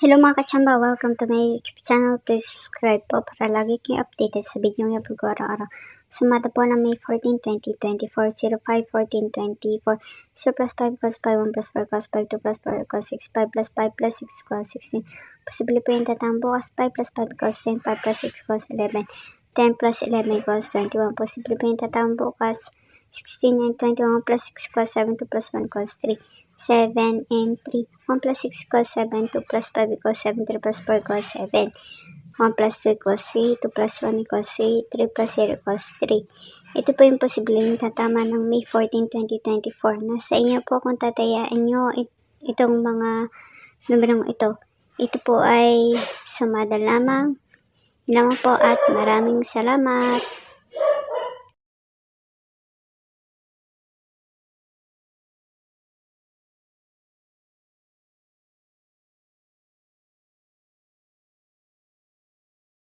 Hello mga kachamba, welcome to my YouTube channel. Please subscribe po para lagi kayong updated sa video ng upload ko araw-araw. Sumata po ng May 14, 2024, 05, 14, 24, 0 plus 5 plus 5, 1 plus 4 plus 5, 2 plus 4 equals 6, 5 plus 5 plus 6 equals 16. Posible po yung tatang bukas, 5 plus 5 equals 10, 5 plus 6 equals 11, 10 plus 11 equals 21. Posible po yung tatang bukas, 16 and 21 plus 6 equals 7, 2 plus 1 equals 3. 7 and 3. 1 plus 6 equals 7. 2 plus 5 equals 7. 3 plus 4 equals 7. 1 plus 2 equals 3. 2 plus 1 equals 3. 3 plus 0 equals 3. Ito po yung posibleng tatama ng May 14, 2024. Nasa inyo po kung tatayaan nyo it- itong mga numerong ito. Ito po ay sumada lamang. Lamang po at maraming salamat.